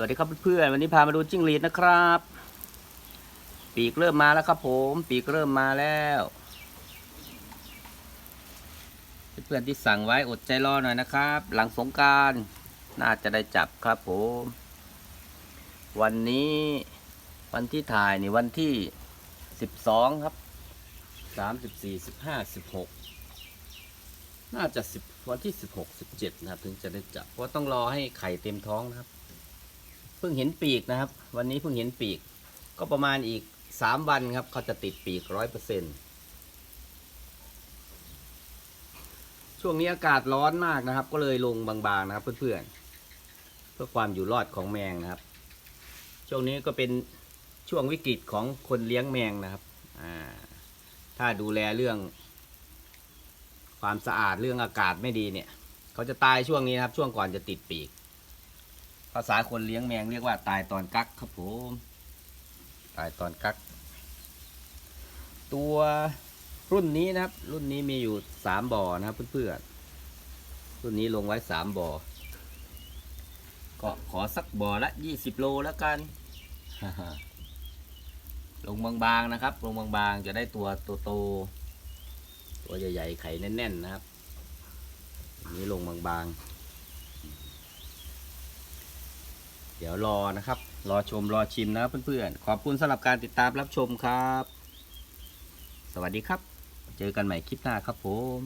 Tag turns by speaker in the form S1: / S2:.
S1: สวัสดีครับเพื่อนๆวันนี้พามาดูจิ้งหรีดนะครับ ปีกเริ่มมาแล้วครับ ผม ปีกเริ่มมาแล้วเพื่อนที่สั่งไว้อดใจรอหน่อยนะครับ หลังสงการน่าจะได้จับครับผม วันนี้วันที่ถ่ายนี่วันที่สิบสองครับสามสิบสี่สิบห้าสิบหกน่าจะสิบวันที่สิบหกสิบเจ็ดนะครับ ถึงจะได้จับเพราะต้องรอให้ไข่เต็มท้องนะครับ เพิ่งเห็นปีกนะครับ วันนี้เพิ่งเห็นปีก ก็ประมาณอีกสามวันครับเขาจะติดปีกร้อยเปอร์เซ็นช่วงนี้อากาศร้อนมากนะครับ ก็เลยลงบางๆนะครับ เพื่อนๆเพื่อความอยู่รอดของแมงนะครับ ช่วงนี้ก็เป็นช่วงวิกฤตของคนเลี้ยงแมงนะครับอ่าถ้าดูแลเรื่อง ความสะอาดเรื่องอากาศไม่ดีเนี่ย เขาจะตายช่วงนี้นะครับ ช่วงก่อนจะติดปีกาษาคนเลี้ยงแมงเรียกว่าตายตอนกักครับผม ตายตอนกัก ตัวรุ่นนี้นะครับ รุ่นนี้มีอยู่สามบ่อนะครับเพื่อนๆ รุ่นนี้ลงไว้สามบ่อ ก็ขอสักบ่อละยี่สิบโลแล้วกัน ลงบางๆนะครับ ลงบางๆจะได้ตัวโตๆ ตัวใหญ่ๆ ไข่แน่นๆนะครับนนี้ลงบางๆ เดี๋ยวรอนะครับ รอชมรอชิมนะครับเพื่อนๆ ขอบคุณสำหรับการติดตามรับชมครับ สวัสดีครับ เจอกันใหม่คลิปหน้าครับผม